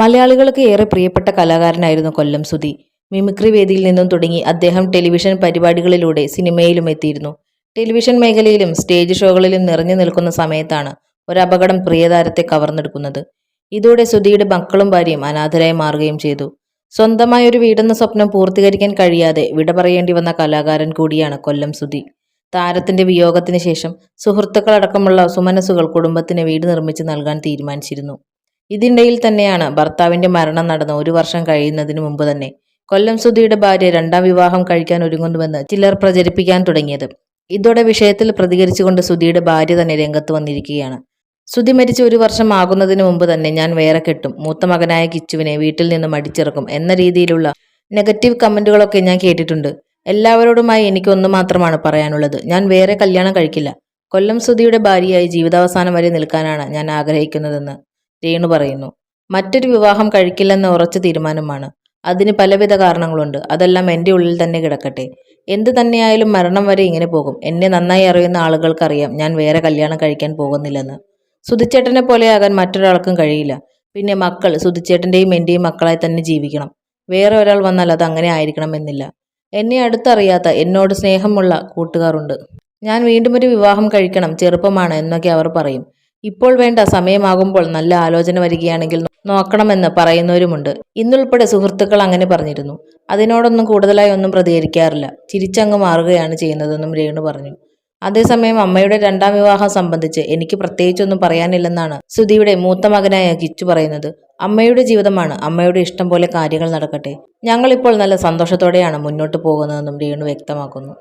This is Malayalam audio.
മലയാളികൾക്ക് ഏറെ പ്രിയപ്പെട്ട കലാകാരനായിരുന്നു കൊല്ലം സുധി. മിമിക്രി വേദിയിൽ നിന്നും തുടങ്ങി അദ്ദേഹം ടെലിവിഷൻ പരിപാടികളിലൂടെ സിനിമയിലും എത്തിയിരുന്നു. ടെലിവിഷൻ മേഖലയിലും സ്റ്റേജ് ഷോകളിലും നിറഞ്ഞു നിൽക്കുന്ന സമയത്താണ് ഒരപകടം പ്രിയതാരത്തെ കവർന്നെടുക്കുന്നത്. ഇതോടെ സുധിയുടെ മക്കളും ഭാര്യയും അനാഥരായി മാറുകയും ചെയ്തു. സ്വന്തമായ ഒരു വീടെന്ന സ്വപ്നം പൂർത്തീകരിക്കാൻ കഴിയാതെ വിട പറയേണ്ടി വന്ന കലാകാരൻ കൂടിയാണ് കൊല്ലം സുധി. താരത്തിന്റെ വിയോഗത്തിന് ശേഷം സുഹൃത്തുക്കളടക്കമുള്ള സുമനസ്സുകൾ കുടുംബത്തിന് വീട് നിർമ്മിച്ച് നൽകാൻ തീരുമാനിച്ചിരുന്നു. ഇതിനിടയിൽ തന്നെയാണ് ഭർത്താവിന്റെ മരണം നടന്ന് ഒരു വർഷം കഴിയുന്നതിന് മുമ്പ് തന്നെ കൊല്ലം സുധിയുടെ ഭാര്യ രണ്ടാം വിവാഹം കഴിക്കാൻ ഒരുങ്ങുന്നുവെന്ന് ചിലർ പ്രചരിപ്പിക്കാൻ തുടങ്ങിയത്. ഇതോടെ വിഷയത്തിൽ പ്രതികരിച്ചുകൊണ്ട് സുധിയുടെ ഭാര്യ തന്നെ രംഗത്ത് വന്നിരിക്കുകയാണ്. സുധി മരിച്ച് ഒരു വർഷം ആകുന്നതിന് മുമ്പ് തന്നെ ഞാൻ വേറെ കെട്ടും. മൂത്ത മകനായ കിച്ചുവിനെ വീട്ടിൽ നിന്നും അടിച്ചിറക്കും എന്ന രീതിയിലുള്ള നെഗറ്റീവ് കമന്റുകളൊക്കെ ഞാൻ കേട്ടിട്ടുണ്ട്. എല്ലാവരോടുമായി എനിക്ക് ഒന്ന് മാത്രമാണ് പറയാനുള്ളത്. ഞാൻ വേറെ കല്യാണം കഴിക്കില്ല. കൊല്ലം സുധിയുടെ ഭാര്യയായി ജീവിതാവസാനം വരെ നിൽക്കാനാണ് ഞാൻ ആഗ്രഹിക്കുന്നതെന്ന് രേണു പറയുന്നു. മറ്റൊരു വിവാഹം കഴിക്കില്ലെന്ന ഉറച്ച തീരുമാനമാണ്. അതിന് പലവിധ കാരണങ്ങളുണ്ട്. അതെല്ലാം എന്റെ ഉള്ളിൽ തന്നെ കിടക്കട്ടെ. എന്ത് തന്നെയായാലും മരണം വരെ ഇങ്ങനെ പോകും. എന്നെ നന്നായി അറിയുന്ന ആളുകൾക്കറിയാം ഞാൻ വേറെ കല്യാണം കഴിക്കാൻ പോകുന്നില്ലെന്ന്. സുധിച്ചേട്ടനെ പോലെയാകാൻ മറ്റൊരാൾക്കും കഴിയില്ല. പിന്നെ മക്കൾ സുധിച്ചേട്ടന്റെയും എന്റെയും മക്കളായി തന്നെ ജീവിക്കണം. വേറെ ഒരാൾ വന്നാൽ അത് അങ്ങനെ ആയിരിക്കണമെന്നില്ല എന്നെ അടുത്തറിയാത്ത എന്നോട് സ്നേഹമുള്ള കൂട്ടുകാരുണ്ട്. ഞാൻ വീണ്ടും ഒരു വിവാഹം കഴിക്കണം ചെറുപ്പമാണ് എന്നൊക്കെ അവർ പറയും. ഇപ്പോൾ വേണ്ട സമയമാകുമ്പോൾ നല്ല ആലോചന വരികയാണെങ്കിൽ നോക്കണമെന്ന് പറയുന്നവരുമുണ്ട്. ഇന്നുൾപ്പെടെ സുഹൃത്തുക്കൾ അങ്ങനെ പറഞ്ഞിരുന്നു. അതിനോടൊന്നും കൂടുതലായി ഒന്നും പ്രതികരിക്കാറില്ല. ചിരിച്ചങ്ങ് മാറുകയാണ് ചെയ്യുന്നതെന്നും രേണു പറഞ്ഞു. അതേസമയം അമ്മയുടെ രണ്ടാം വിവാഹം സംബന്ധിച്ച് എനിക്ക് പ്രത്യേകിച്ചൊന്നും പറയാനില്ലെന്നാണ് സുധിയുടെ മൂത്ത മകനായ കിച്ചു പറയുന്നത്. അമ്മയുടെ ജീവിതമാണ് അമ്മയുടെ ഇഷ്ടം പോലെ കാര്യങ്ങൾ നടക്കട്ടെ. ഞങ്ങളിപ്പോൾ നല്ല സന്തോഷത്തോടെയാണ് മുന്നോട്ട് പോകുന്നതെന്നും രേണു വ്യക്തമാക്കുന്നു.